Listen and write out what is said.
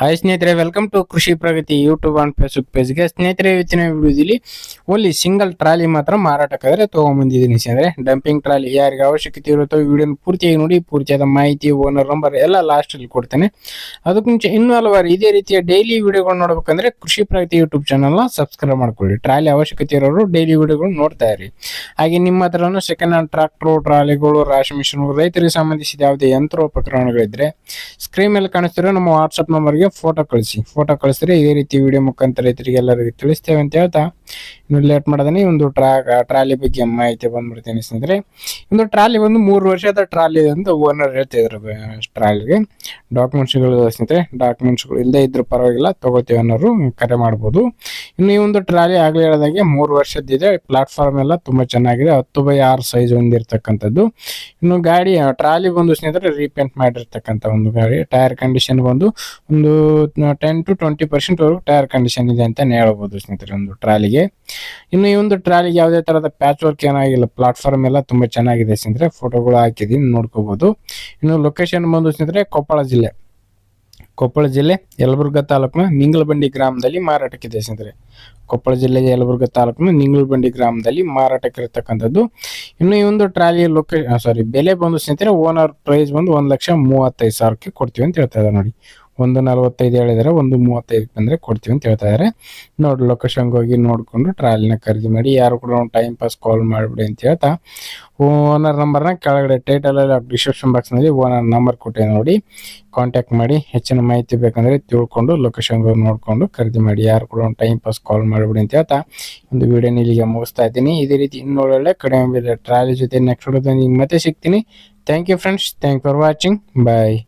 Hi ಸ್ನೇಹಿತರೆ welcome to Krishi Pragati YouTube and Facebook ಪೇಜ್ಗೆ ಸ್ನೇಹಿತರೆ, ಇವತ್ತಿನ ವಿಡಿಯೋದಲ್ಲಿ ಓನ್ಲಿ ಸಿಂಗಲ್ ಟ್ರಾಲಿ ಮಾತ್ರ ಮಾರಾಟಕ್ಕಾದರೆ ತೊಗೊಂಬಂದಿದ್ದೀನಿ ಸ್ನೇಹಿತರೆ. ಡಂಪಿಂಗ್ ಟ್ರಾಲಿ ಯಾರಿಗೆ ಅವಶ್ಯಕತೆ ಇರುತ್ತೋ ವಿಡಿಯೋನ ಪೂರ್ತಿಯಾಗಿ ನೋಡಿ, ಪೂರ್ತಿಯಾದ ಮಾಹಿತಿ ಓನರ್ ನಂಬರ್ ಎಲ್ಲ ಲಾಸ್ಟಲ್ಲಿ ಕೊಡ್ತೇನೆ. ಅದಕ್ಕೆ ಮುಂಚೆ ಇನ್ನೂ ಹಲವಾರು ಇದೇ ರೀತಿಯ ಡೈಲಿ ವಿಡಿಯೋಗಳು ನೋಡಬೇಕಂದ್ರೆ ಕೃಷಿ ಪ್ರಗತಿ ಯೂಟ್ಯೂಬ್ ಚಾನಲ್ನ ಸಬ್ಸ್ಕ್ರೈಬ್ ಮಾಡ್ಕೊಳ್ಳಿ. ಟ್ರಾಲಿ ಅವಶ್ಯಕತೆ ಇರೋರು ಡೈಲಿ ವಿಡಿಯೋಗಳು ನೋಡ್ತಾ ಇರಿ. ಹಾಗೆ ನಿಮ್ಮ ಹತ್ರನೂ ಸೆಕೆಂಡ್ ಹ್ಯಾಂಡ್ ಟ್ರಾಕ್ಟ್ರು ಟ್ರಾಲಿಗಳು ರಾಶಿ ಮಿಷನ್ ರೈತರಿಗೆ ಸಂಬಂಧಿಸಿದ ಯಾವುದೇ ಯಂತ್ರೋಪಕರಣಗಳಿದ್ರೆ ಸ್ಕ್ರೀನ್ ಮೇಲೆ ಕಾಣಿಸ್ತಿರೋ ನಮ್ಮ ವಾಟ್ಸಪ್ ನಂಬರ್ಗೆ ಫೋಟೋ ಕಳಿಸಿ. ಫೋಟೋ ಕಳಿಸಿದ್ರೆ ಇದೇ ರೀತಿ ವಿಡಿಯೋ ಮುಖಾಂತರ ರೈತರಿಗೆ ಎಲ್ಲರಿಗೂ ತಿಳಿಸ್ತೇವೆ ಅಂತ ಹೇಳ್ತಾ, ಇನ್ನು ಲೇಟ್ ಮಾಡದೇ ಒಂದು ಟ್ರಾ ಟ್ರಾಲಿ ಬಗ್ಗೆ ಮಾಹಿತಿ ಬಂದ್ಬಿಡ್ತೀನಿ ಸ್ನೇಹಿತರೆ. ಒಂದು ಟ್ರಾಲಿ ಒಂದು ಮೂರು ವರ್ಷದ ಟ್ರಾಲಿ ಅಂತ ಓನರ್ ಹೇಳ್ತಿದ್ರು ಟ್ರಾಲಿಗೆ ಡಾಕ್ಯುಮೆಂಟ್ಸ್ಗಳು ಸ್ನೇಹಿತರೆ ಡಾಕ್ಯುಮೆಂಟ್ಸ್ಗಳು ಇಲ್ಲದೆ ಇದ್ರೂ ಪರವಾಗಿಲ್ಲ, ತಗೋತೀವಿ ಅನ್ನೋರು ಕರೆ ಮಾಡ್ಬೋದು. ಇನ್ನು ಈ ಒಂದು ಟ್ರಾಲಿ ಆಗಲೇ ಹೇಳಿದಾಗೆ ಮೂರು ವರ್ಷದ್ದಿದೆ ಪ್ಲಾಟ್ಫಾರ್ಮ್ ಎಲ್ಲ ತುಂಬ ಚೆನ್ನಾಗಿದೆ, ಹತ್ತು ಬೈ ಆರು ಸೈಜ್ ಹೊಂದಿರತಕ್ಕಂಥದ್ದು ಇನ್ನು ಗಾಡಿ ಟ್ರಾಲಿ ಬಂದು ಸ್ನೇಹಿತರೆ ರೀಪೇಂಟ್ ಮಾಡಿರ್ತಕ್ಕಂಥ ಒಂದು ಗಾಡಿ ಟೈರ್ ಕಂಡೀಷನ್ ಬಂದು ಒಂದು ಟೆನ್ ಟು ಟ್ವೆಂಟಿ ಪರ್ಸೆಂಟ್ ವರೆಗೂ ಟೈರ್ ಕಂಡೀಷನ್ ಇದೆ ಅಂತಾನೆ ಹೇಳ್ಬೋದು ಸ್ನೇಹಿತರೆ ಒಂದು ಟ್ರಾಲಿಗೆ. ಇನ್ನು ಈ ಒಂದು ಟ್ರಾಲಿಗೆ ಯಾವುದೇ ಥರದ ಪ್ಯಾಚ್ ವರ್ಕ್ ಏನಾಗಿಲ್ಲ ಪ್ಲಾಟ್ಫಾರ್ಮ್ ಎಲ್ಲ ತುಂಬ ಚೆನ್ನಾಗಿದೆ ಸ್ನೇಹಿತರೆ ಫೋಟೋಗಳು ಹಾಕಿದೀನಿ, ನೋಡ್ಕೋಬೋದು. ಇನ್ನು ಲೊಕೇಶನ್ ಬಂದು ಸ್ನೇಹಿತರೆ ಕೊಪ್ಪಳ ಜಿಲ್ಲೆ. ಕೊಪ್ಪಳ ಜಿಲ್ಲೆ ಯಲಬುರ್ಗಾ ತಾಲೂಕಿನ ನಿಂಗಲಬಂಡಿ ಗ್ರಾಮದಲ್ಲಿ ಮಾರಾಟಕ್ಕಿದೆ ಸ್ನೇಹಿತರೆ. ಕೊಪ್ಪಳ ಜಿಲ್ಲೆಯ ಯಲಬುರ್ಗಾ ತಾಲೂಕಿನ ನಿಂಗಲಬಂಡಿ ಗ್ರಾಮದಲ್ಲಿ ಮಾರಾಟಕ್ಕಿರತಕ್ಕಂಥದ್ದು. ಇನ್ನು ಈ ಒಂದು ಟ್ರಾಲಿ ಸಾರಿ ಬೆಲೆ ಬಂದು ಸ್ನೇಹಿತರೆ ಓನರ್ ಪ್ರೈಸ್ ಬಂದು ಒಂದು ಲಕ್ಷ ಮೂವತ್ತೈದು ಸಾವಿರಕ್ಕೆ ಕೊಡ್ತೀವಿ ಅಂತ ಹೇಳ್ತಾ ಇದ್ದಾರೆ ನೋಡಿ. ಒಂದು ನಲ್ವತ್ತೈದು ಹೇಳಿದರೆ ಒಂದು ಮೂವತ್ತೈದು ಬಂದರೆ ಕೊಡ್ತೀವಿ ಅಂತ ಹೇಳ್ತಾ ಇದ್ದಾರೆ. ನೋಡಿ ಲೊಕೇಶನ್ಗೆ ಹೋಗಿ ನೋಡಿಕೊಂಡು ಟ್ರಾಲಿನ ಖರೀದಿ ಮಾಡಿ, ಯಾರು ಕೂಡ ಟೈಮ್ ಪಾಸ್ ಕಾಲ್ ಮಾಡಿಬಿಡಿ ಅಂತ ಹೇಳ್ತಾ ಓನರ್ ನಂಬರ್ನ ಕೆಳಗಡೆ ಟೈಟಲಲ್ಲಿ ಡಿಸ್ಕ್ರಿಪ್ಷನ್ ಬಾಕ್ಸ್ನಲ್ಲಿ ಓನರ್ ನಂಬರ್ ಕೊಟ್ಟೆ ನೋಡಿ. ಕಾಂಟ್ಯಾಕ್ಟ್ ಮಾಡಿ, ಹೆಚ್ಚಿನ ಮಾಹಿತಿ ಬೇಕಂದರೆ ತಿಳ್ಕೊಂಡು ಲೊಕೇಶನ್ಗೆ ನೋಡಿಕೊಂಡು ಖರೀದಿ ಮಾಡಿ, ಯಾರು ಕೂಡ ಟೈಮ್ ಪಾಸ್ ಕಾಲ್ ಮಾಡಿಬಿಡಿ ಅಂತ ಹೇಳ್ತಾ, ಒಂದು ವಿಡಿಯೋನ ಇಲ್ಲಿಗೆ ಮುಗಿಸ್ತಾ ಇದ್ದೀನಿ. ಇದೇ ರೀತಿ ಇನ್ನೊಳ್ಳೆ ಕಡಿಮೆ ಬೆಲೆ ಟ್ರಾಲಿ ಜೊತೆ ನೆಕ್ಸ್ಟ್ ವಿಡಿಯೋದಲ್ಲಿ ಮತ್ತೆ ಸಿಗ್ತೀನಿ. Thank you friends thank for watching bye